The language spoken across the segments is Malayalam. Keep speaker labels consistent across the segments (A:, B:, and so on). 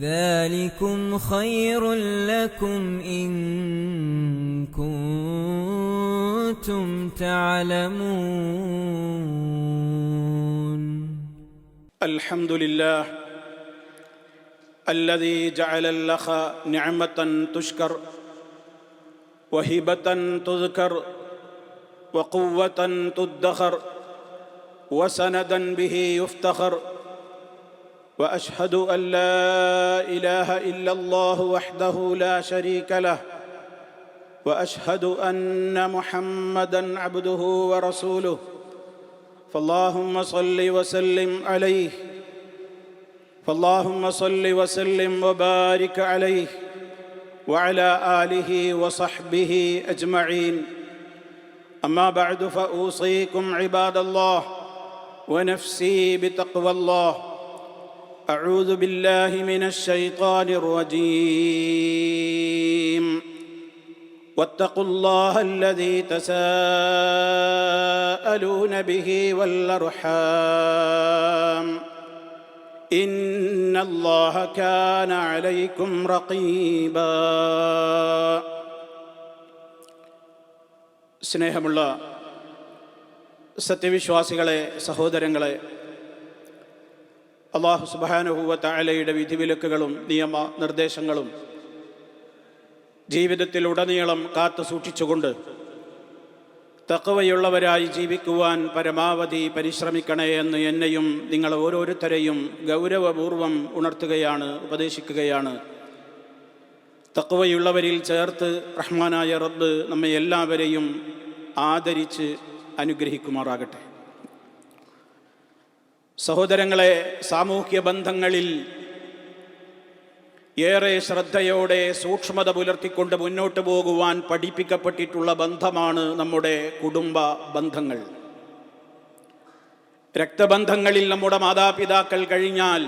A: ذلكم خير لكم إن كنتم تعلمون.
B: الحمد لله الذي جعل اللخ نعمة تشكر وهبة تذكر وقوة تدخر وسندا به يفتخر وأشهد أن لا إله إلا الله وحده لا شريك له وأشهد أن محمدا عبده ورسوله. فاللهم صل وسلم عليه فاللهم صل وسلم وبارك عليه وعلى آله وصحبه أجمعين. أما بعد فأوصيكم عباد الله ونفسي بتقوى الله. اعوذ بالله من الشيطان الرجيم واتقوا الله الذي تساءلون به والارحام ان الله كان عليكم رقيبا സ്നേഹമുള്ള സത്യവിശ്വാസികളെ സഹോദരങ്ങളെ അള്ളാഹു സുബാനുഹൂവ താലയുടെ വിധിവിലക്കുകളും നിയമ നിർദ്ദേശങ്ങളും ജീവിതത്തിലുടനീളം കാത്തു സൂക്ഷിച്ചുകൊണ്ട് തക്കവയുള്ളവരായി ജീവിക്കുവാൻ പരമാവധി പരിശ്രമിക്കണേ എന്ന് എന്നെയും നിങ്ങൾ ഓരോരുത്തരെയും ഗൗരവപൂർവം ഉണർത്തുകയാണ് ഉപദേശിക്കുകയാണ്. തക്കവയുള്ളവരിൽ ചേർത്ത് റഹ്മാനായ റബ്ബ് നമ്മെ എല്ലാവരെയും ആദരിച്ച് അനുഗ്രഹിക്കുമാറാകട്ടെ. സഹോദരങ്ങളെ സാമൂഹ്യ ബന്ധങ്ങളിൽ ഏറെ ശ്രദ്ധയോടെ സൂക്ഷ്മത പുലർത്തിക്കൊണ്ട് മുന്നോട്ട് പോകുവാൻ പഠിപ്പിക്കപ്പെട്ടിട്ടുള്ള ബന്ധമാണ് നമ്മുടെ കുടുംബ ബന്ധങ്ങൾ. രക്തബന്ധങ്ങളിൽ നമ്മുടെ മാതാപിതാക്കൾ കഴിഞ്ഞാൽ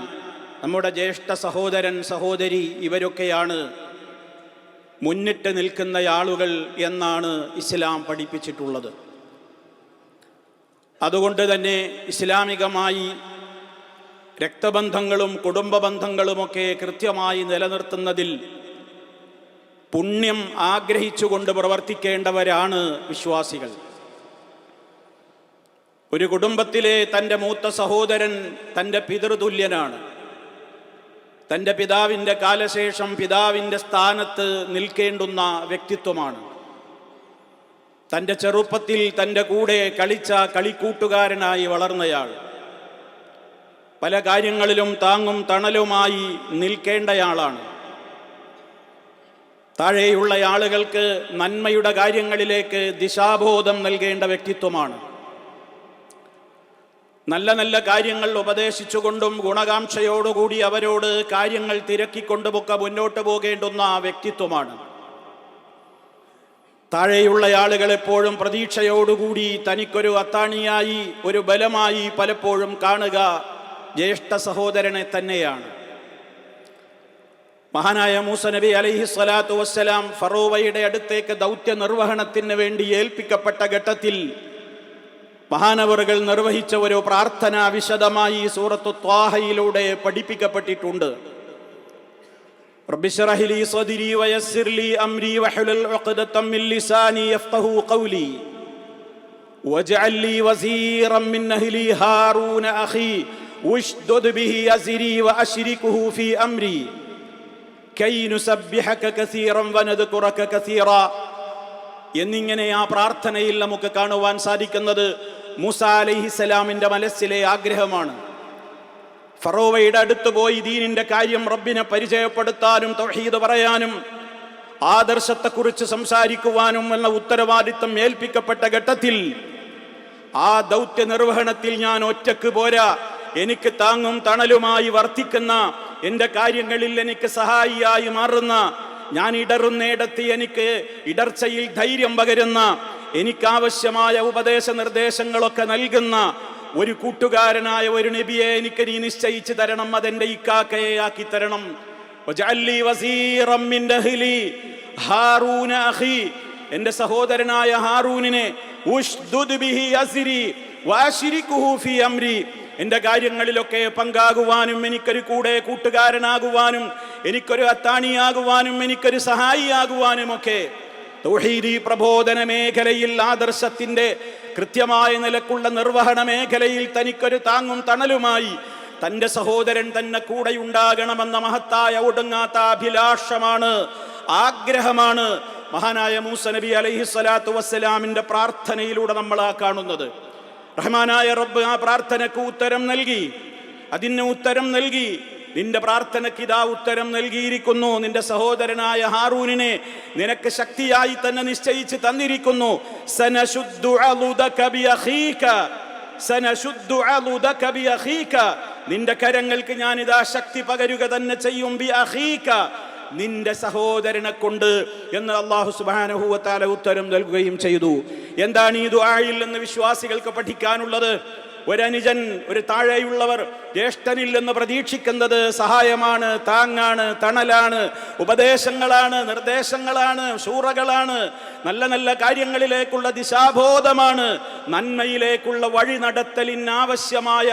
B: നമ്മുടെ ജ്യേഷ്ഠ സഹോദരൻ സഹോദരി ഇവരൊക്കെയാണ് മുന്നിട്ട് നിൽക്കുന്ന ആളുകൾ എന്നാണ് ഇസ്ലാം പഠിപ്പിച്ചിട്ടുള്ളത്. അതുകൊണ്ട് തന്നെ ഇസ്ലാമികമായി രക്തബന്ധങ്ങളും കുടുംബ ബന്ധങ്ങളുമൊക്കെ കൃത്യമായി നിലനിർത്തുന്നതിൽ പുണ്യം ആഗ്രഹിച്ചുകൊണ്ട് പ്രവർത്തിക്കേണ്ടവരാണ് വിശ്വാസികൾ. ഒരു കുടുംബത്തിലെ തന്റെ മൂത്ത സഹോദരൻ തന്റെ പിതൃതുല്യനാണ്. തന്റെ പിതാവിന്റെ കാലശേഷം പിതാവിന്റെ സ്ഥാനത്ത് നിൽക്കേണ്ടുന്ന വ്യക്തിത്വമാണ്. തന്റെ ചെറുപ്പത്തിൽ തന്റെ കൂടെ കളിച്ച കളിക്കൂട്ടുകാരനായി വളർന്നയാൾ. പല കാര്യങ്ങളിലും താങ്ങും തണലുമായി നിൽക്കേണ്ടയാളാണ്. താഴെയുള്ള ആളുകൾക്ക് നന്മയുടെ കാര്യങ്ങളിലേക്ക് ദിശാബോധം നൽകേണ്ട വ്യക്തിത്വമാണ്. നല്ല നല്ല കാര്യങ്ങൾ ഉപദേശിച്ചുകൊണ്ടും ഗുണകാംക്ഷയോടുകൂടി അവരോട് കാര്യങ്ങൾ തിരക്കിക്കൊണ്ടുമൊക്കെ മുന്നോട്ട് പോകേണ്ടുന്ന വ്യക്തിത്വമാണ്. താഴെയുള്ള ആളുകൾ എപ്പോഴും പ്രതീക്ഷയോടുകൂടി തനിക്കൊരു അത്താണിയായി ഒരു ബലമായി പലപ്പോഴും കാണുക ജ്യേഷ്ഠ സഹോദരനെ തന്നെയാണ്. മഹാനായ മൂസ നബി അലൈഹി സ്വലാത്തു വസ്സലാം ഫറോവയുടെ അടുത്തേക്ക് ദൗത്യ നിർവഹണത്തിന് വേണ്ടി ഏൽപ്പിക്കപ്പെട്ട ഘട്ടത്തിൽ മഹാനവറുകൾ നിർവഹിച്ച ഒരു പ്രാർത്ഥന വിശദമായി സൂറത്തു ത്വാഹയിലൂടെ പഠിപ്പിക്കപ്പെട്ടിട്ടുണ്ട്. رب اشرح لي صدري ويسر لي امري واحلل عقدة من لساني يفقهوا قولي واجعل لي وزيرا من اهلي هارون اخي واشدد به ازري واشركه في امري كي نسبحك كثيرا ونذكرك كثيرا എന്നിങ്ങനെ ആ പ്രാർത്ഥനയിൽ നമുക്ക് കാണുവാൻ സാധിക്കുന്നത് മൂസ അലൈഹിസലാമിന്റെ മനസ്സിലെ ആഗ്രഹമാണ് ഫറോവയുടെ അടുത്ത് പോയി ദീനിന്റെ കാര്യം റബ്ബിനെ പരിചയപ്പെടുത്താനും തൗഹീദ് പറയാനും ആദർശത്തെക്കുറിച്ച് സംസാരിക്കുവാനും എന്ന ഉത്തരവാദിത്തം ഏൽപ്പിക്കപ്പെട്ട ഘട്ടത്തിൽ ആ ദൗത്യ നിർവഹണത്തിൽ ഞാൻ ഒറ്റയ്ക്ക് പോരാ. എനിക്ക് താങ്ങും തണലുമായി വർത്തിക്കുന്ന എന്റെ കാര്യങ്ങളിൽ എനിക്ക് സഹായിയായി മാറുന്ന ഞാൻ ഇടറുന്നിടത്ത് എനിക്ക് ഇടർച്ചയിൽ ധൈര്യം പകരുന്ന എനിക്കാവശ്യമായ ഉപദേശ നിർദ്ദേശങ്ങളൊക്കെ നൽകുന്ന ഒരു കൂട്ടുകാരനായ ഒരു നബിയെ എനിക്ക് നീ നിശ്ചയിച്ചു തരണം അതെന്റെ ഇക്കാക്കയെ ആക്കി തരണം. എന്റെ സഹോദരനായ ഹാറൂനിനെ എന്റെ കാര്യങ്ങളിലൊക്കെ പങ്കാകുവാനും എനിക്കൊരു കൂടെ കൂട്ടുകാരനാകുവാനും എനിക്കൊരു അത്താണിയാകുവാനും എനിക്കൊരു സഹായിയാകുവാനും ഒക്കെ തൗഹീദി പ്രബോധന മേഖലയിൽ ആദർശത്തിന്റെ കൃത്യമായ നിലക്കുള്ള നിർവഹണ മേഖലയിൽ തനിക്കൊരു താങ്ങും തണലുമായി തന്റെ സഹോദരൻ തന്നെ കൂടെയുണ്ടാകണമെന്ന മഹത്തായ ഒടുങ്ങാത്ത അഭിലാഷമാണ് ആഗ്രഹമാണ് മഹാനായ മൂസ നബി അലൈഹി സ്വലാത്തു വസ്സലാമിന്റെ പ്രാർത്ഥനയിലൂടെ നമ്മൾ ആ കാണുന്നത്. റഹ്മാനായ റബ്ബ് ആ പ്രാർത്ഥനക്ക് ഉത്തരം നൽകി അതിന് ഉത്തരം നൽകി നിന്റെ പ്രാർത്ഥനയ്ക്ക് ഇതാ ഉത്തരം നൽകിയിരിക്കുന്നു. നിന്റെ സഹോദരനായ ഹാറൂനിനെ നിനക്ക് ശക്തിയായി തന്നെ നിശ്ചയിച്ച് തന്നിരിക്കുന്നു. നിന്റെ കരങ്ങൾക്ക് ഞാൻ ഇതാ ശക്തി പകരുക തന്നെ ചെയ്യും. നിന്റെ സഹോദരനെ കൊണ്ട് എന്ന് അള്ളാഹു സുബാനഹുവത്താല ഉത്തരം നൽകുകയും ചെയ്തു. എന്താണ് ഈ ദുആയിൽ നിന്ന് വിശ്വാസികൾക്ക് പഠിക്കാനുള്ളത്? ഒരനുജൻ ഒരു താഴെയുള്ളവർ ജ്യേഷ്ഠനിൽ നിന്ന് പ്രതീക്ഷിക്കുന്നത് സഹായമാണ് താങ്ങാണ് തണലാണ് ഉപദേശങ്ങളാണ് നിർദ്ദേശങ്ങളാണ് ശൂറകളാണ് നല്ല നല്ല കാര്യങ്ങളിലേക്കുള്ള ദിശാബോധമാണ് നന്മയിലേക്കുള്ള വഴി നടത്തലിനാവശ്യമായ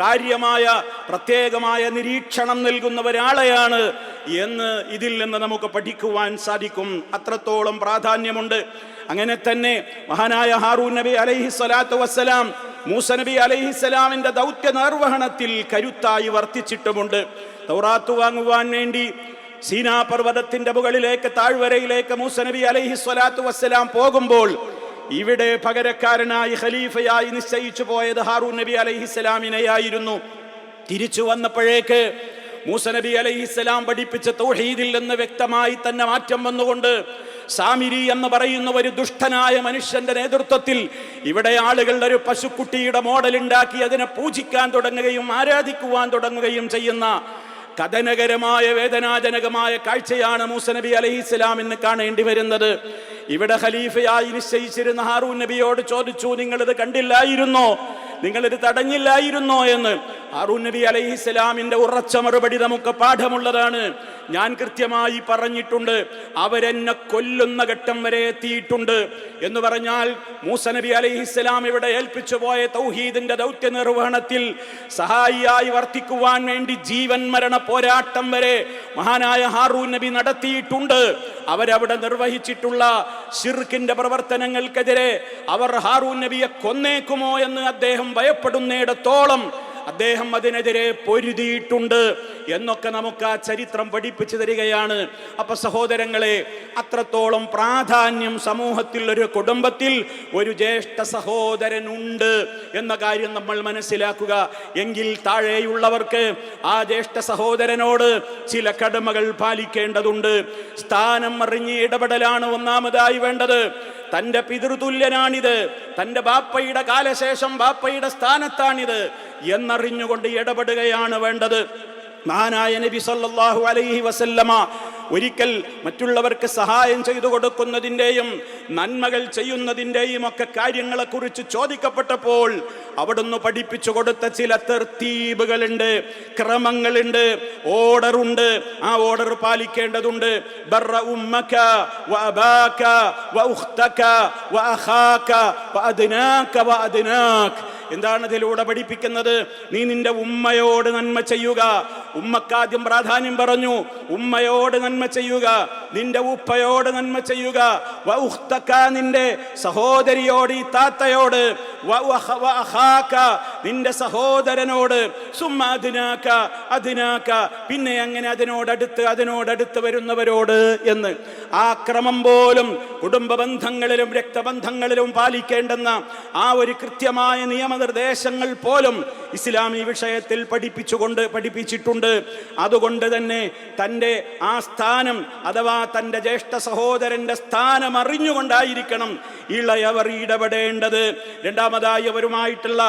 B: കാര്യമായ പ്രത്യേകമായ നിരീക്ഷണം നൽകുന്ന ഒരാളെയാണ് എന്ന് ഇതിൽ നിന്ന് നമുക്ക് പഠിക്കുവാൻ സാധിക്കും. അത്രത്തോളം പ്രാധാന്യമുണ്ട്. അങ്ങനെ തന്നെ മഹാനായ ഹാറൂ നബി അലൈഹി സ്വലാത്തു വസ്സലാം മൂസ നബി അലൈഹിസ്സലാമിന്റെ ദൗത്യ നിർവഹണത്തിൽ കരുത്തായി വർത്തിച്ചിട്ടുമുണ്ട്. തൗറാത്ത് വാങ്ങുവാൻ വേണ്ടി സീനാ പർവതത്തിന്റെ മുകളിലേക്ക് താഴ്വരയിലേക്ക് മൂസനബി അലൈഹി സ്വലാത്തു വസ്സലാം പോകുമ്പോൾ ഇവിടെ പകരക്കാരനായി ഖലീഫയായി നിശ്ചയിച്ചു പോയത് ഹാറൂൻ നബി അലൈഹിസ്സലാമിനെയായിരുന്നു തിരിച്ചു വന്നപ്പോഴേക്ക് മൂസ നബി അലൈഹിസ്സലാം പഠിപ്പിച്ച തൗഹീദിൽ നിന്ന് വ്യക്തമായി തന്നെ മാറ്റം വന്നുകൊണ്ട് സാമിരി എന്ന് പറയുന്ന ഒരു ദുഷ്ടനായ മനുഷ്യന്റെ നേതൃത്വത്തിൽ ഇവിടെ ആളുകൾ ഒരു പശുക്കുട്ടിയുടെ മോഡൽ ഉണ്ടാക്കി അതിനെ പൂജിക്കാൻ തുടങ്ങുകയും ആരാധിക്കുവാൻ തുടങ്ങുകയും ചെയ്യുന്ന കഥനകരമായ വേദനാജനകമായ കാഴ്ചയാണ് മൂസ നബി അലൈഹി ഇസ്ലാമിന് കാണേണ്ടി വരുന്നത്. ഇവിടെ ഖലീഫയായി നിശ്ചയിച്ചിരുന്ന ഹാറൂൻ നബിയോട് ചോദിച്ചു നിങ്ങളിത് കണ്ടില്ലായിരുന്നോ? നിങ്ങളിത് തടഞ്ഞില്ലായിരുന്നോ എന്ന്? അറു നബി അലൈഹി സ്വലാമിന്റെ ഉറച്ച മറുപടി നമുക്ക് പാഠമുള്ളതാണ്. ഞാൻ കൃത്യമായി പറഞ്ഞിട്ടുണ്ട് അവരെന്നെ കൊല്ലുന്ന ഘട്ടം വരെ എത്തിയിട്ടുണ്ട് എന്ന് പറഞ്ഞാൽ മൂസ നബി അലൈഹി ഇസ്ലാം ഇവിടെ ഏൽപ്പിച്ചു പോയ തൗഹീദിന്റെ ദൗത്യ നിർവഹണത്തിൽ സഹായിയായി വർത്തിക്കുവാൻ വേണ്ടി ജീവൻ മരണ പോരാട്ടം വരെ മഹാനായ ഹാറൂൻ നബി നടത്തിയിട്ടുണ്ട്. അവരവിടെ നിർവഹിച്ചിട്ടുള്ള ഷിർക്കിന്റെ പ്രവർത്തനങ്ങൾക്കെതിരെ അവർ ഹാറൂൻ നബിയെ കൊന്നേക്കുമോ എന്ന് അദ്ദേഹം ഭയപ്പെടുന്നിടത്തോളം അദ്ദേഹം അതിനെതിരെ പൊരുതിയിട്ടുണ്ട്. എന്നൊക്കെ നമുക്ക് ആ ചരിത്രം പഠിപ്പിച്ചു തരികയാണ്. അപ്പൊ സഹോദരങ്ങളെ അത്രത്തോളം പ്രാധാന്യം സമൂഹത്തിൽ ഒരു കുടുംബത്തിൽ ഒരു ജ്യേഷ്ഠ സഹോദരനുണ്ട് എന്ന കാര്യം നമ്മൾ മനസ്സിലാക്കുക. എങ്കിൽ താഴെയുള്ളവർക്ക് ആ ജ്യേഷ്ഠ സഹോദരനോട് ചില കടമകൾ പാലിക്കേണ്ടതുണ്ട്. സ്ഥാനം അറിഞ്ഞ് ഇടപെടലാണ് ഒന്നാമതായി വേണ്ടത്. തന്റെ പിതൃതുല്യനാണിത്. തന്റെ ബാപ്പയുടെ കാലശേഷം ബാപ്പയുടെ സ്ഥാനത്താണിത്. എന്നറിഞ്ഞുകൊണ്ട് ഇടപെടുകയാണ് വേണ്ടത്. മഹാനായ നബി സല്ലല്ലാഹു അലൈഹി വസല്ലമ ഒരിക്കൽ മറ്റുള്ളവർക്ക് സഹായം ചെയ്തു കൊടുക്കുന്നതിന്റെയും നന്മകൾ ചെയ്യുന്നതിന്റെയും ഒക്കെ കാര്യങ്ങളെക്കുറിച്ച് ചോദിക്കപ്പെട്ടപ്പോൾ അവിടുന്ന് പഠിപ്പിച്ചു കൊടുത്ത ചില തെർത്തീബുകളുണ്ട് ക്രമങ്ങളുണ്ട് ഓർഡറുണ്ട്. ആ ഓർഡർ പാലിക്കേണ്ടതുണ്ട്. വ അഖാക എന്താണ് ഇതിലൂടെ പഠിപ്പിക്കുന്നത്? നീ നിന്റെ ഉമ്മയോട് നന്മ ചെയ്യുക. ഉമ്മക്കാദ്യം പ്രാധാന്യം പറഞ്ഞു. ഉമ്മയോട് നന്മ ചെയ്യുക. നിന്റെ ഉപ്പയോട് നന്മ ചെയ്യുക. നിന്റെ സഹോദരിയോട് ഈ താത്തയോട്. നിന്റെ സഹോദരനോട്. സുമ്മാതിനാക്ക അതിനാക്ക പിന്നെ അങ്ങനെ അതിനോടടുത്ത് അതിനോടടുത്ത് വരുന്നവരോട് എന്ന്. ആ ക്രമം പോലും കുടുംബ ബന്ധങ്ങളിലും രക്തബന്ധങ്ങളിലും പാലിക്കേണ്ടെന്ന ആ ഒരു കൃത്യമായ നിയമനിർദ്ദേശങ്ങൾ പോലും ഇസ്ലാം ഈ വിഷയത്തിൽ പഠിപ്പിച്ചുകൊണ്ട് പഠിപ്പിച്ചിട്ടുണ്ട്. അതുകൊണ്ട് തന്നെ തന്റെ ആ സ്ഥാനം അഥവാ തന്റെ ജ്യേഷ്ഠ സഹോദരന്റെ സ്ഥാനം അറിഞ്ഞുകൊണ്ടായിരിക്കണം ഇളയവർ ഇടപെടേണ്ടത്. രണ്ടാമതായി അവരുമായിട്ടുള്ള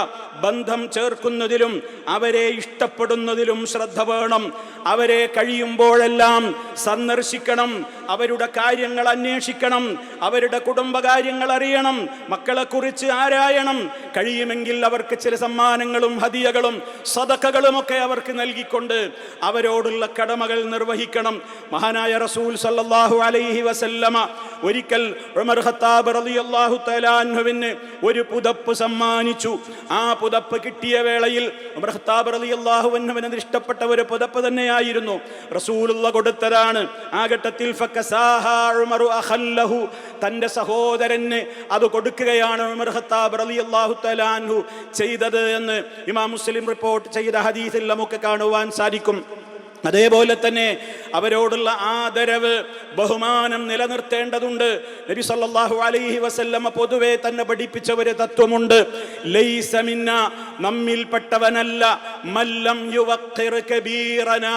B: ബന്ധം ചേർക്കുന്നതിലും അവരെ ഇഷ്ടപ്പെടുന്നതിലും ശ്രദ്ധ വേണം. അവരെ കഴിയുമ്പോഴെല്ലാം സന്ദർശിക്കണം അവരുടെ കാര്യങ്ങൾ അന്വേഷിക്കണം അവരുടെ കുടുംബകാര്യങ്ങൾ അറിയണം മക്കളെക്കുറിച്ച് ആരായണം. കഴിയുമെങ്കിൽ അവർക്ക് ചില സമ്മാനങ്ങളും ഹതിയകളും സതക്കകളുമൊക്കെ അവർക്ക് നൽകിക്കൊണ്ട് അവരോടുള്ള കടമകൾ നിർവഹിക്കണം. മഹാനായ റസൂൽ സല്ലല്ലാഹു അലൈഹി വസല്ലമ ഒരിക്കൽ ഉമർ ഖത്താബ് റളിയല്ലാഹു തആല അൻഹുവിന് ഒരു പുതപ്പ് സമ്മാനിച്ചു. ആ പുതപ്പ് കിട്ടിയ വേളയിൽ ഉമർ ഖത്താബ് റളിയല്ലാഹു അൻഹുവിന് ഇഷ്ടപ്പെട്ട ഒരു പുതപ്പ് തന്നെയായിരുന്നു. റസൂലുള്ള കൊടുത്തതാണ്. ആ ഘട്ടത്തിൽ അഖല്ലഹു. തന്റെ സഹോദരന് അത് കൊടുക്കുകയാണ് ഉമർ ഖത്താബ് റളിയല്ലാഹു തആല അൻഹു ചെയ്തത് എന്ന് ഇമാം മുസ്ലിം റിപ്പോർട്ട് ചെയ്ത ഹദീസിൽ നമുക്ക് കാണുവാൻ സാധിക്കും. അതേപോലെ തന്നെ അവരോടുള്ള ആദരവ് ബഹുമാനം നിലനിർത്തേണ്ടതുണ്ട്. നബി സല്ലല്ലാഹു അലൈഹി വസല്ലമ പൊതുവെ തന്നെ പഠിപ്പിച്ച ഒരു തത്വമുണ്ട്. ലൈസ മിന്ന നമ്മിൽപ്പെട്ടവനല്ല. മല്ലം യുവഖിർ കബീറന.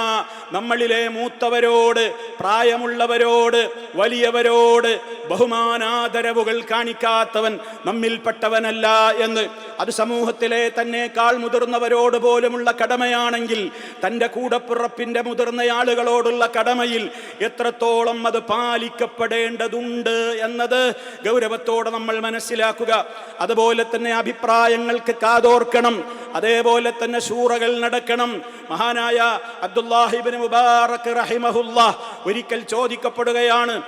B: നമ്മളിലെ മൂത്തവരോട് പ്രായമുള്ളവരോട് വലിയവരോട് ബഹുമാനാദരവുകൾ കാണിക്കാത്തവൻ നമ്മിൽപ്പെട്ടവനല്ല എന്ന് അത് സമൂഹത്തിലെ തന്നെക്കാൾ മുതിർന്നവരോട് പോലുമുള്ള കടമയാണെങ്കിൽ തന്റെ കൂടപ്പിറപ്പിന്റെ മുതിർന്ന ആളുകളോടുള്ള കടമയിൽ എത്രത്തോളം അത് പാലിക്കപ്പെടേണ്ടതുണ്ട് എന്നത് ഗൗരവത്തോടെ നമ്മൾ മനസ്സിലാക്കുക. അതുപോലെ തന്നെ അഭിപ്രായങ്ങൾക്ക് കാതോർക്കണം. അതേപോലെ തന്നെ ശൂറകൾ നടക്കണം. മഹാനായ അബ്ദുല്ലാഹിബിൻ മുബാറക് റഹിമഹുല്ല ഒരിക്കൽ ചോദിക്കപ്പെടുകയാണ്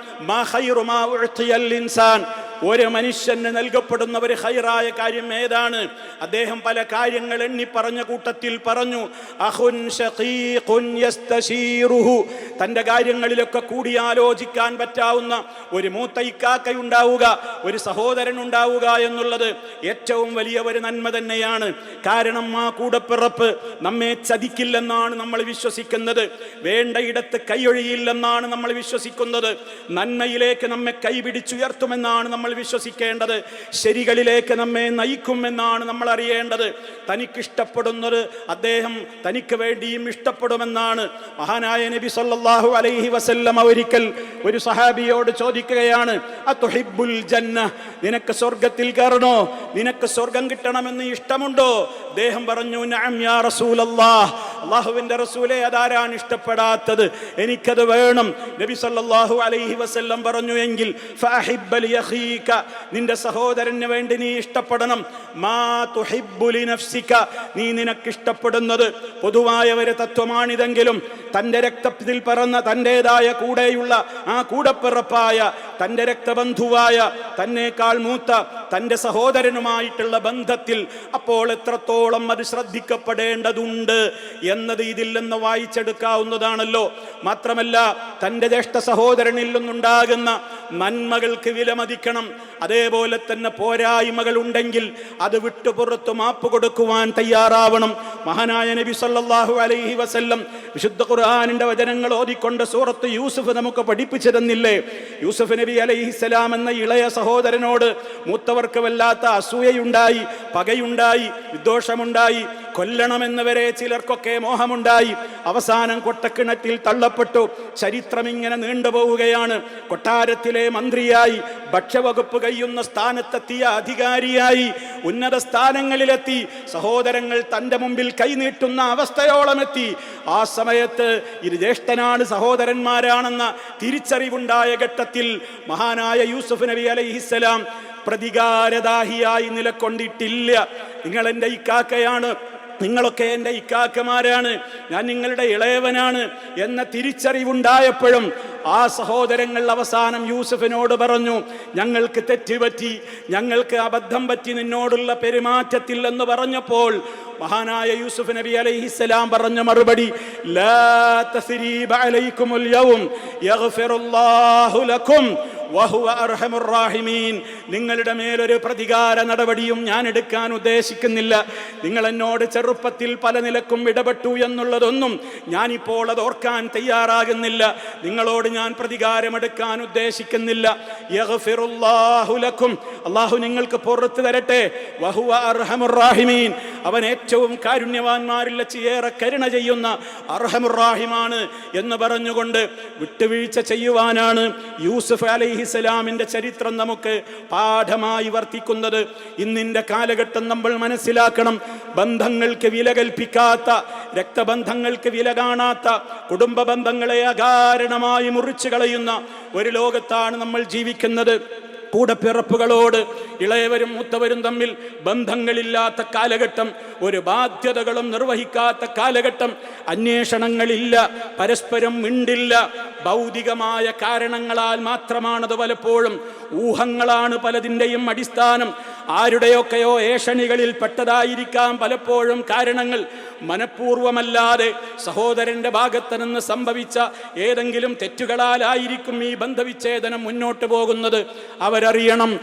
B: ഇൻസാൻ? ഒരു മനുഷ്യന് നൽകപ്പെടുന്ന ഒരു ഹൈറായ കാര്യം ഏതാണ്? അദ്ദേഹം പല കാര്യങ്ങൾ എണ്ണി പറഞ്ഞ കൂട്ടത്തിൽ പറഞ്ഞു അഹുൻ തന്റെ കാര്യങ്ങളിലൊക്കെ കൂടിയാലോചിക്കാൻ പറ്റാവുന്ന ഒരു മൂത്ത ഇക്കാക്കയുണ്ടാവുക ഒരു സഹോദരൻ ഉണ്ടാവുക എന്നുള്ളത് ഏറ്റവും വലിയ ഒരു നന്മ തന്നെയാണ്. കാരണം ആ കൂടപ്പിറപ്പ് നമ്മെ ചതിക്കില്ലെന്നാണ് നമ്മൾ വിശ്വസിക്കുന്നത്. വേണ്ടയിടത്ത് കൈയൊഴിയില്ലെന്നാണ് നമ്മൾ വിശ്വസിക്കുന്നത്. നന്മയിലേക്ക് നമ്മെ കൈപിടിച്ചുയർത്തുമെന്നാണ് നമ്മൾ വിശ്വസിക്കേണ്ടത് ശരികളിലേക്ക് നമ്മെ നയിക്കുമെന്നാണ് നമ്മൾ അറിയേണ്ടത്. തനിക്ക് തനിക്കിഷ്ടപ്പെടുന്നത് അദ്ദേഹം തനിക്ക് വേണ്ടിയും ഇഷ്ടപ്പെടുമെന്നാണ്. മഹാനായ നബി സല്ലാഹു അലൈഹി വസല്ലം ഒരിക്കൽ ഒരു സഹാബിയോട് ചോദിക്കുകയാണ് ജന്ന നിനക്ക് സ്വർഗത്തിൽ കയറണോ? നിനക്ക് സ്വർഗം കിട്ടണമെന്ന് ഇഷ്ടമുണ്ടോ? അദ്ദേഹം പറഞ്ഞു നഅം യാ അള്ളാഹുവിന്റെ റസൂലെ അതാരാണ് ഇഷ്ടപ്പെടാത്തത്? എനിക്കത് വേണം. നബി സല്ലാഹു അലൈഹി വസല്ലം പറഞ്ഞു എങ്കിൽ ലിയഖീക നിന്റെ സഹോദരന് വേണ്ടി നീ ഇഷ്ടപ്പെടണം. മാ തുഹിബ്ബു ലിനഫ്സിക. നീ നിനക്ക് ഇഷ്ടപ്പെടുന്നത് പൊതുവായ ഒരു തത്വമാണിതെങ്കിലും തന്റെ രക്തത്തിൽ പറന്ന തന്റേതായ കൂടെയുള്ള ആ കൂടപ്പിറപ്പായ തന്റെ രക്തബന്ധുവായ തന്നേക്കാൾ മൂത്ത തന്റെ സഹോദരനുമായിട്ടുള്ള ബന്ധത്തിൽ അപ്പോൾ എത്രത്തോളം അത് ശ്രദ്ധിക്കപ്പെടേണ്ടതുണ്ട് എന്നത് ഇതിൽ നിന്ന് വായിച്ചെടുക്കാവുന്നതാണല്ലോ. മാത്രമല്ല തന്റെ ജ്യേഷ്ഠ സഹോദരനിൽ നിന്നുണ്ടാകുന്ന നന്മകൾക്ക് വിലമതിക്കണം അതേപോലെ തന്നെ പോരായ്മകൾ ഉണ്ടെങ്കിൽ അത് വിട്ടുപുറത്ത് മാപ്പ് കൊടുക്കുവാൻ തയ്യാറാവണം. മഹാനായ നബി സല്ലാഹു അലൈഹി വസല്ലം വിശുദ്ധ ഖുർആനിന്റെ വചനങ്ങൾ ഓതിക്കൊണ്ട് സൂറത്ത് യൂസുഫ് നമുക്ക് പഠിപ്പിച്ചിരുന്നില്ലേ? യൂസുഫ് നബി അലൈഹിസ്സലാം എന്ന ഇളയ സഹോദരനോട് മൂത്തവർക്ക് വല്ലാത്ത അസൂയയുണ്ടായി പകയുണ്ടായി വിദ്വേഷമുണ്ടായി കൊല്ലണമെന്നവരെ ചിലർക്കൊക്കെ മോഹമുണ്ടായി. അവസാനം കൊട്ടക്കിണറ്റിൽ തള്ളപ്പെട്ടു. ചരിത്രം ഇങ്ങനെ നീണ്ടുപോവുകയാണ്. കൊട്ടാരത്തിലെ മന്ത്രിയായി ഭക്ഷ്യവകുപ്പ് കഴിയുന്ന സ്ഥാനത്തെത്തിയ അധികാരിയായി ഉന്നത സ്ഥാനങ്ങളിലെത്തി സഹോദരങ്ങൾ തന്റെ മുമ്പിൽ കൈനീട്ടുന്ന അവസ്ഥയോളം എത്തി ആ സമയത്ത് ഇത് ജ്യേഷ്ഠനാണ് സഹോദരന്മാരാണെന്ന തിരിച്ചറിവുണ്ടായ ഘട്ടത്തിൽ മഹാനായ യൂസുഫ് നബി അലൈഹിസ്സലാം പ്രതികാരദാഹിയായി നിലക്കൊണ്ടിട്ടില്ല. നിങ്ങൾ എന്റെ ഇക്കാക്കയാണ്. നിങ്ങളൊക്കെ എന്റെ ഇക്കാക്കമാരാണ്. ഞാൻ നിങ്ങളുടെ ഇളയവനാണ് എന്ന തിരിച്ചറിവുണ്ടായപ്പോഴും ആ സഹോദരങ്ങൾ അവസാനം യൂസഫിനോട് പറഞ്ഞു ഞങ്ങൾക്ക് തെറ്റുപറ്റി ഞങ്ങൾക്ക് അബദ്ധം പറ്റി നിന്നോടുള്ള പെരുമാറ്റത്തിൽ എന്ന് പറഞ്ഞപ്പോൾ മഹാനായ യൂസുഫ് നബി അലൈഹിസ്സലാം പറഞ്ഞ മറുപടി ലക്കും നിങ്ങളുടെ മേലൊരു പ്രതികാര നടപടിയും ഞാൻ എടുക്കാൻ ഉദ്ദേശിക്കുന്നില്ല. നിങ്ങൾ എന്നോട് ചെറുപ്പത്തിൽ പല നിലക്കും ഇടപെട്ടു എന്നുള്ളതൊന്നും ഞാനിപ്പോൾ അത് ഓർക്കാൻ തയ്യാറാകുന്നില്ല. നിങ്ങളോട് ഞാൻ പ്രതികാരമെടുക്കാൻ ഉദ്ദേശിക്കുന്നില്ല. അള്ളാഹു നിങ്ങൾക്ക് പുറത്തു തരട്ടെ. അവൻ ഏറ്റവും കാരുണ്യവാന്മാരിൽ വെച്ച് ഏറെ കരുണ ചെയ്യുന്ന അർഹമുറാഹിമാണ് എന്ന് പറഞ്ഞുകൊണ്ട് വിട്ടുവീഴ്ച ചെയ്യുവാനാണ് യൂസുഫ് അലൈഹിസലാമിന്റെ ചരിത്രം നമുക്ക് പാഠമായി വർത്തിക്കുന്നത് ഇന്നിന്റെ കാലഘട്ടം നമ്മൾ മനസ്സിലാക്കണം. ബന്ധങ്ങൾക്ക് വില കൽപ്പിക്കാത്ത രക്തബന്ധങ്ങൾക്ക് വില കാണാത്ത കുടുംബ ബന്ധങ്ങളെ അകാരണമായി മുറിച്ചു കളയുന്ന ഒരു ലോകത്താണ് നമ്മൾ ജീവിക്കുന്നത്. കൂടപ്പിറപ്പുകളോട് ഇളയവരും മൂത്തവരും തമ്മിൽ ബന്ധങ്ങളില്ലാത്ത കാലഘട്ടം ഒരു ബാധ്യതകളും നിർവഹിക്കാത്ത കാലഘട്ടം അന്വേഷണങ്ങളില്ല പരസ്പരം മിണ്ടില്ല ഭൗതികമായ കാരണങ്ങളാൽ മാത്രമാണത് പലപ്പോഴും ഊഹങ്ങളാണ് പലതിന്റെയും അടിസ്ഥാനം. ആരുടെയൊക്കെയോ ഏഷണികളിൽ പെട്ടതായിരിക്കാം പലപ്പോഴും കാരണങ്ങൾ. മനഃപൂർവമല്ലാതെ സഹോദരന്റെ ഭാഗത്ത് നിന്ന് സംഭവിച്ച ഏതെങ്കിലും തെറ്റുകളാലായിരിക്കും ഈ ബന്ധവിച്ഛേദനം മുന്നോട്ട് പോകുന്നത്. അവരറിയണം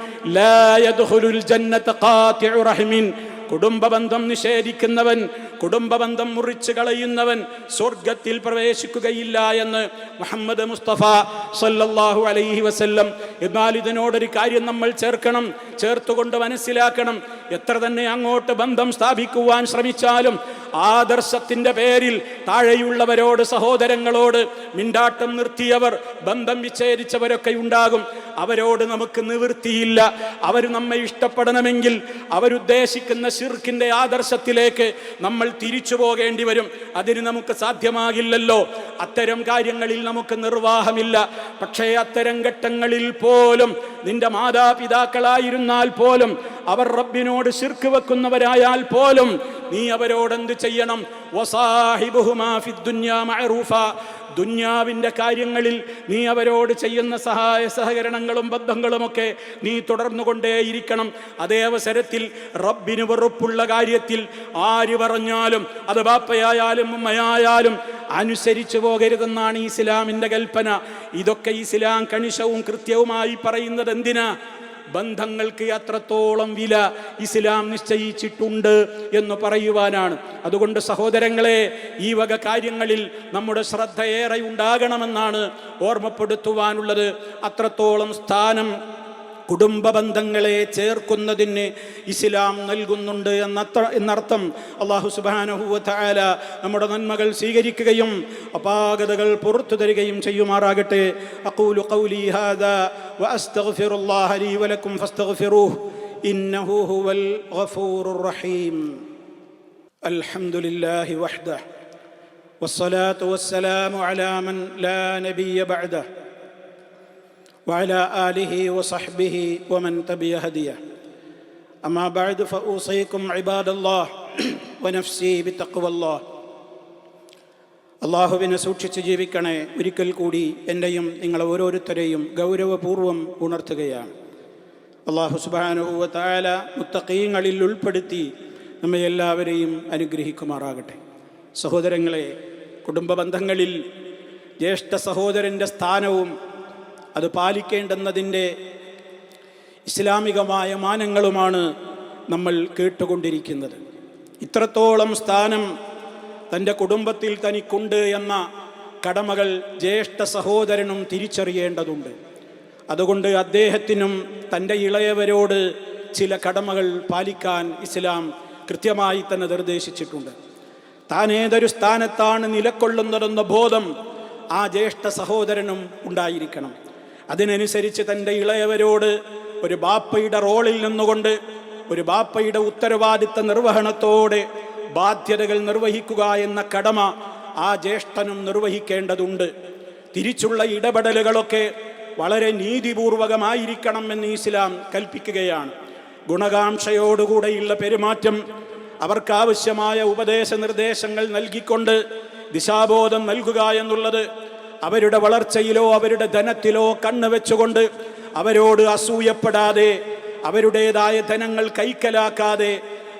B: കുടുംബബന്ധം നിഷേധിക്കുന്നവൻ കുടുംബബന്ധം മുറിച്ചു കളയുന്നവൻ സ്വർഗത്തിൽ പ്രവേശിക്കുകയില്ല എന്ന് മുഹമ്മദ് മുസ്തഫ സല്ലല്ലാഹു അലൈഹി വസല്ലം. എന്നാൽ ഇതിനോടൊരു കാര്യം നമ്മൾ ചേർക്കണം ചേർത്തുകൊണ്ട് മനസ്സിലാക്കണം. എത്ര തന്നെ അങ്ങോട്ട് ബന്ധം സ്ഥാപിക്കുവാൻ ശ്രമിച്ചാലും ആദർശത്തിന്റെ പേരിൽ താഴെയുള്ളവരോട് സഹോദരങ്ങളോട് മിണ്ടാട്ടം നിർത്തിയവർ ബന്ധം വിച്ഛേദിച്ചവരൊക്കെ ഉണ്ടാകും. അവരോട് നമുക്ക് നിവൃത്തിയില്ല. അവർ നമ്മെ ഇഷ്ടപ്പെടണമെങ്കിൽ അവരുദ്ദേശിക്കുന്ന ഷിർക്കിന്റെ ആദർശത്തിലേക്ക് നമ്മൾ തിരിച്ചു പോകേണ്ടി വരും. അതിന് നമുക്ക് സാധ്യമാകില്ലല്ലോ. അത്തരം കാര്യങ്ങളിൽ നമുക്ക് നിർവാഹമില്ല. പക്ഷേ അത്തരം ഘട്ടങ്ങളിൽ പോലും നിന്റെ മാതാപിതാക്കളായിരുന്നാൽ പോലും അവർ റബ്ബിനോട് ശിർക്ക് വെക്കുന്നവരായാൽ പോലും നീ അവരോടെന്ത് ചെയ്യണം? ദുന്യാവിന്റെ കാര്യങ്ങളിൽ നീ അവരോട് ചെയ്യുന്ന സഹായ സഹകരണങ്ങളും ബന്ധങ്ങളുമൊക്കെ നീ തുടർന്നുകൊണ്ടേയിരിക്കണം. അതേ അവസരത്തിൽ റബ്ബിന് വെറുപ്പുള്ള കാര്യത്തിൽ ആര് പറഞ്ഞാലും അത് ബാപ്പയായാലും ഉമ്മയായാലും അനുസരിച്ചു പോകരുതെന്നാണ് ഇസ്ലാമിന്റെ കൽപ്പന. ഇതൊക്കെ ഇസ്ലാം കണിശവും കൃത്യവുമായി പറയുന്നത് എന്തിനാ? ബന്ധങ്ങൾക്ക് അത്രത്തോളം വില ഇസ്ലാം നിശ്ചയിച്ചിട്ടുണ്ട് എന്ന് പറയുവാനാണ്. അതുകൊണ്ട് സഹോദരങ്ങളെ ഈ വക കാര്യങ്ങളിൽ നമ്മുടെ ശ്രദ്ധ ഏറെ ഉണ്ടാകണമെന്നാണ് ഓർമ്മപ്പെടുത്തുവാനുള്ളത്. അത്രത്തോളം സ്ഥാനം കുടുംബ ബന്ധങ്ങളെ ചേർക്കുന്നതിന് ഇസ്ലാം നൽകുന്നുണ്ട് എന്നത്ര എന്നർത്ഥം അള്ളാഹു സുബാനഹുവല നമ്മുടെ നന്മകൾ സ്വീകരിക്കുകയും അപാകതകൾ പുറത്തു തരികയും ചെയ്യുമാറാകട്ടെ അഖൂലു ഖൗലി ഹാദാ വഅസ്തഗ്ഫിറുല്ലാഹ ലീ വലക്കും ഫസ്തഗ്ഫിറൂഹ് ഇന്നഹു ഹുവൽ ഗഫൂറുർ റഹീം അൽഹംദുലില്ലാഹി വഹ്ദഹ والصلاة والسلام على من لا نبي بعده وعلى آله وصحبه ومن تبع هديه أما بعد فأوصيكم عباد الله ونفسي بتقوى الله അള്ളാഹുവിനെ സൂക്ഷിച്ച് ജീവിക്കണേ ഒരിക്കൽ കൂടി എൻ്റെയും നിങ്ങളെ ഓരോരുത്തരെയും ഗൗരവപൂർവ്വം ഉണർത്തുകയാണ് അള്ളാഹു സുബാനുഭൂവ തായാല മുത്തക്കീങ്ങളിൽ ഉൾപ്പെടുത്തി നമ്മെ എല്ലാവരെയും അനുഗ്രഹിക്കുമാറാകട്ടെ സഹോദരങ്ങളെ കുടുംബ ബന്ധങ്ങളിൽ ജ്യേഷ്ഠ സഹോദരൻ്റെ സ്ഥാനവും അത് പാലിക്കേണ്ടെന്നതിന്റെ ഇസ്ലാമികമായ മാനങ്ങളുമാണ് നമ്മൾ കേട്ടുകൊണ്ടിരിക്കുന്നത്. ഇത്രത്തോളം സ്ഥാനം തന്റെ കുടുംബത്തിൽ തനിക്കുണ്ട് എന്ന കടമകൾ ജ്യേഷ്ഠ സഹോദരനും തിരിച്ചറിയേണ്ടതുണ്ട്. അതുകൊണ്ട് അദ്ദേഹത്തിനും തന്റെ ഇളയവരോട് ചില കടമകൾ പാലിക്കാൻ ഇസ്ലാം കൃത്യമായി തന്നെ നിർദ്ദേശിച്ചിട്ടുണ്ട്. താൻ ഏതൊരു സ്ഥാനത്താണ് നിലക്കൊള്ളുന്നതെന്ന ബോധം ആ ജ്യേഷ്ഠ സഹോദരനും ഉണ്ടായിരിക്കണം. അതിനനുസരിച്ച് തന്റെ ഇളയവരോട് ഒരു ബാപ്പയുടെ റോളിൽ നിന്നുകൊണ്ട് ഒരു ബാപ്പയുടെ ഉത്തരവാദിത്ത നിർവഹണത്തോടെ ബാധ്യതകൾ നിർവഹിക്കുക എന്ന കടമ ആ ജ്യേഷ്ഠനും നിർവഹിക്കേണ്ടതുണ്ട്. തിരിച്ചുള്ള ഇടപെടലുകളൊക്കെ വളരെ നീതിപൂർവകമായിരിക്കണം എന്ന് ഇസ്ലാം കൽപ്പിക്കുകയാണ്. ഗുണകാംക്ഷയോടുകൂടെയുള്ള പെരുമാറ്റം അവർക്കാവശ്യമായ ഉപദേശ നിർദ്ദേശങ്ങൾ നൽകിക്കൊണ്ട് ദിശാബോധം നൽകുക എന്നുള്ളത് അവരുടെ വളർച്ചയിലോ അവരുടെ ധനത്തിലോ കണ്ണ് വെച്ചുകൊണ്ട് അവരോട് അസൂയപ്പെടാതെ അവരുടേതായ ധനങ്ങൾ കൈക്കലാക്കാതെ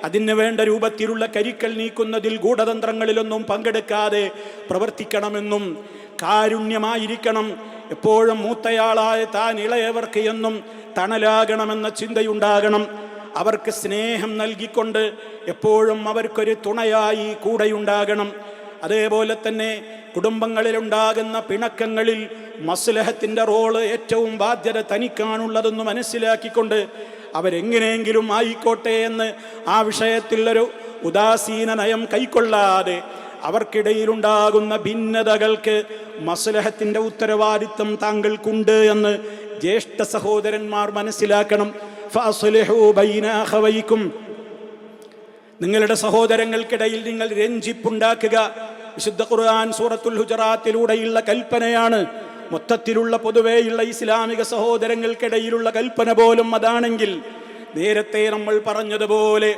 B: അതിന് വേണ്ട രൂപത്തിലുള്ള കരിക്കൽ നീക്കുന്നതിൽ ഗൂഢതന്ത്രങ്ങളിലൊന്നും പങ്കെടുക്കാതെ പ്രവർത്തിക്കണമെന്നും കാരുണ്യമായിരിക്കണം. എപ്പോഴും മൂത്തയാളായ താൻ ഇളയവർക്ക് എന്നും തണലാകണമെന്ന ചിന്തയുണ്ടാകണം. അവർക്ക് സ്നേഹം നൽകിക്കൊണ്ട് എപ്പോഴും അവർക്കൊരു തുണയായി കൂടെയുണ്ടാകണം. അതേപോലെ തന്നെ കുടുംബങ്ങളിലുണ്ടാകുന്ന പിണക്കങ്ങളിൽ മസ്ലഹത്തിന്റെ റോൾ ഏറ്റവും ബാധ്യത തനിക്കാണുള്ളതെന്ന് മനസ്സിലാക്കിക്കൊണ്ട് അവരെങ്ങനെയെങ്കിലും ആയിക്കോട്ടെ എന്ന് ആ വിഷയത്തിലൊരു ഉദാസീന നയം കൈക്കൊള്ളാതെ അവർക്കിടയിലുണ്ടാകുന്ന ഭിന്നതകൾക്ക് മസ്ലഹത്തിന്റെ ഉത്തരവാദിത്വം താങ്കൾക്കുണ്ട് എന്ന് ജ്യേഷ്ഠ സഹോദരന്മാർ മനസ്സിലാക്കണം. നിങ്ങളുടെ സഹോദരങ്ങൾക്കിടയിൽ നിങ്ങൾ രഞ്ജിപ്പുണ്ടാക്കുക. വിശുദ്ധ ഖുർആൻ സൂറത്തുൽ ഹുജറാത്തിലൂടെയുള്ള കൽപ്പനയാണ്. മൊത്തത്തിലുള്ള പൊതുവേയുള്ള ഇസ്ലാമിക സഹോദരങ്ങൾക്കിടയിലുള്ള കൽപ്പന പോലും അതാണെങ്കിൽ നേരത്തെ നമ്മൾ പറഞ്ഞതുപോലെ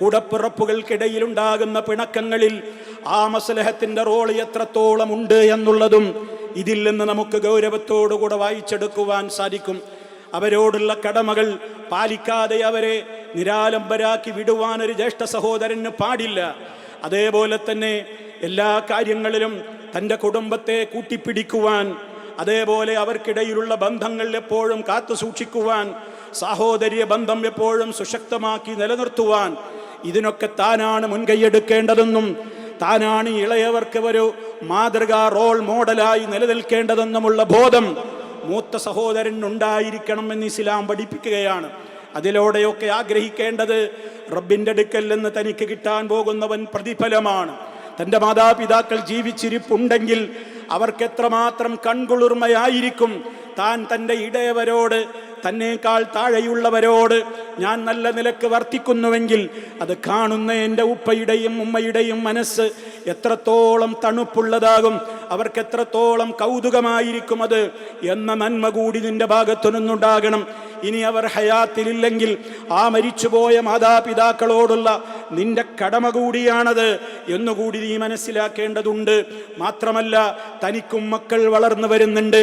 B: കൂടപ്പിറപ്പുകൾക്കിടയിലുണ്ടാകുന്ന പിണക്കങ്ങളിൽ ആ മസലഹത്തിന്റെ റോൾ എത്രത്തോളം ഉണ്ട് എന്നുള്ളതും ഇതിൽ നിന്ന് നമുക്ക് ഗൗരവത്തോടുകൂടെ വായിച്ചെടുക്കുവാൻ സാധിക്കും. അവരോടുള്ള കടമകൾ പാലിക്കാതെ അവരെ നിരാലംബരാക്കി വിടുവാൻ ഒരു ജ്യേഷ്ഠ സഹോദരന് പാടില്ല. അതേപോലെ തന്നെ എല്ലാ കാര്യങ്ങളിലും തന്റെ കുടുംബത്തെ കൂട്ടിപ്പിടിക്കുവാൻ അതേപോലെ അവർക്കിടയിലുള്ള ബന്ധങ്ങൾ എപ്പോഴും കാത്തു സൂക്ഷിക്കുവാൻ സാഹോദര്യ ബന്ധം എപ്പോഴും സുശക്തമാക്കി നിലനിർത്തുവാൻ ഇതിനൊക്കെ താനാണ് മുൻകൈയെടുക്കേണ്ടതെന്നും താനാണ് ഇളയവർക്ക് ഒരു മാതൃകാ റോൾ മോഡലായി നിലനിൽക്കേണ്ടതെന്നുമുള്ള ബോധം മൂത്ത സഹോദരൻ ഉണ്ടായിരിക്കണം എന്ന് ഇസ്ലാം പഠിപ്പിക്കുകയാണ്. അതിലൂടെയൊക്കെ ആഗ്രഹിക്കേണ്ടത് റബ്ബിന്റെ അടുക്കൽ നിന്ന് തനിക്ക് കിട്ടാൻ പോകുന്നവൻ പ്രതിഫലമാണ്. തന്റെ മാതാപിതാക്കൾ ജീവിച്ചിരിപ്പുണ്ടെങ്കിൽ അവർക്ക് എത്രമാത്രം കൺകുളിർമയായിരിക്കും? താൻ തന്റെ ഇടയവരോട് തന്നേക്കാൾ താഴെയുള്ളവരോട് ഞാൻ നല്ല നിലയ്ക്ക് വർത്തിക്കുന്നുവെങ്കിൽ അത് കാണുന്ന എന്റെ ഉപ്പയുടെയും ഉമ്മയുടെയും മനസ്സ് എത്രത്തോളം തണുപ്പുള്ളതാകും അവർക്ക് എത്രത്തോളം കൗതുകമായിരിക്കും അത് എന്ന നന്മ കൂടി നിന്റെ ഭാഗത്തു നിന്നുണ്ടാകണം ഇനി അവർ ഹയാത്തിലില്ലെങ്കിൽ ആ മരിച്ചുപോയ മാതാപിതാക്കളോടുള്ള നിന്റെ കടമ കൂടിയാണത് എന്നുകൂടി നീ മനസ്സിലാക്കേണ്ടതുണ്ട്. മാത്രമല്ല തനിക്കും മക്കൾ വളർന്നു വരുന്നുണ്ട്.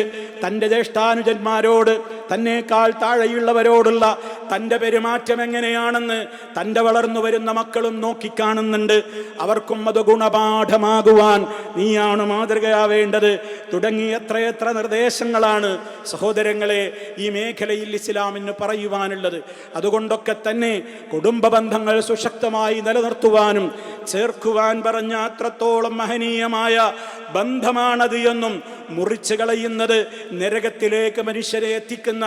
B: തന്റെ ജ്യേഷ്ഠാനുജന്മാരോട് തന്നേക്കാൾ താഴെയുള്ളവരോടുള്ള തന്റെ പെരുമാറ്റം എങ്ങനെയാണെന്ന് തന്റെ വളർന്നു വരുന്ന മക്കളും നോക്കിക്കാണുന്നുണ്ട്. അവർക്കും അത് ഗുണപാഠമാകുവാൻ നീയാണ് മാതൃകയാവേണ്ടത്. തുടങ്ങി എത്രയെത്ര നിർദ്ദേശങ്ങളാണ് സഹോദരങ്ങളെ ഈ മേഖലയിൽ ഇസ്ലാമിന് പറയുവാനുള്ളത്. അതുകൊണ്ടൊക്കെ തന്നെ കുടുംബ ബന്ധങ്ങൾ സുശക്തമായി നിലനിർത്തുവാനും ചേർക്കുവാൻ പറഞ്ഞ അത്രത്തോളം മഹനീയമായ ബന്ധമാണത് എന്നും മുറിച്ചു കളയുന്നത് നരകത്തിലേക്ക് മനുഷ്യരെ എത്തിക്കുന്ന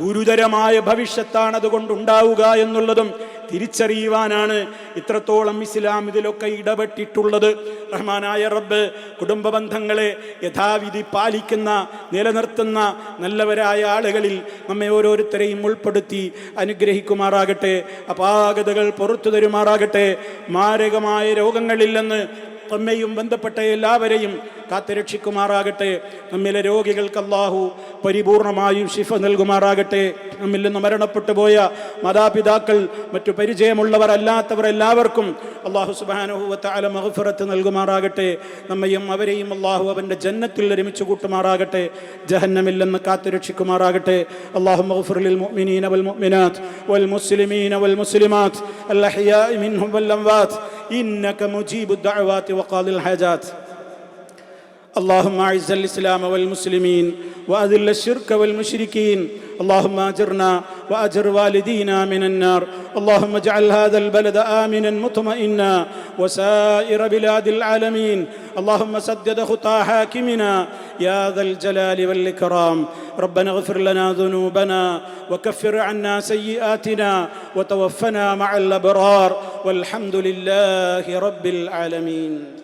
B: ഗുരുതരമായ ഭവിഷ്യത്താണ് അതുകൊണ്ടുണ്ടാവുക എന്നുള്ളതും തിരിച്ചറിയുവാനാണ് ഇത്രത്തോളം ഇസ്ലാം ഇതിലൊക്കെ ഇടപെട്ടിട്ടുള്ളത്. റഹ്മാനായ റബ്ബ് കുടുംബ ബന്ധങ്ങളെ യഥാവിധി പാലിക്കുന്ന നിലനിർത്തുന്ന നല്ലവരായ ആളുകളിൽ നമ്മെ ഓരോരുത്തരെയും ഉൾപ്പെടുത്തി അനുഗ്രഹിക്കുമാറാകട്ടെ അപാകതകൾ പുറത്തു തരുമാറാകട്ടെ മാരകമായ രോഗങ്ങളിൽ തമ്മയും ബന്ധപ്പെട്ട എല്ലാവരെയും കാത്തുരക്ഷിക്കുമാറാകട്ടെ നമ്മിലെ രോഗികൾക്ക് അള്ളാഹു പരിപൂർണമായും ശിഫ നൽകുമാറാകട്ടെ. നമ്മിൽ നിന്ന് മരണപ്പെട്ടു പോയ മാതാപിതാക്കൾ മറ്റു പരിചയമുള്ളവർ അല്ലാത്തവർ എല്ലാവർക്കും അള്ളാഹു സുബാനുഹുവത്താല മഹഫറത്ത് നൽകുമാറാകട്ടെ. നമ്മയും അവരെയും അള്ളാഹു അവന്റെ ജന്നത്തിൽ ഒരുമിച്ച് കൂട്ടുമാറാകട്ടെ. ജഹന്നമില്ലെന്ന് കാത്തുരക്ഷിക്കുമാറാകട്ടെ അള്ളാഹു മഹഫുറിൽ മുഅ്മിനീന വൽ മുഅ്മിനാത്ത് വൽ മുസ്ലിമീന വൽ മുസ്ലിമാത്ത്. അൽ അഹ്യാഇ മിൻഹും വൽ അംവാത്ത്. إنك مجيب الدعوات وقاضي الحاجات. اللهم اعز الاسلام والمسلمين واذل الشرك والمشركين اللهم اجرنا واجر والدينا من النار اللهم اجعل هذا البلد آمنا مطمئنا وسائر بلاد العالمين اللهم سدد خطى حاكمنا يا ذا الجلال والإكرام ربنا اغفر لنا ذنوبنا وكفر عنا سيئاتنا وتوفنا مع الأبرار والحمد لله رب العالمين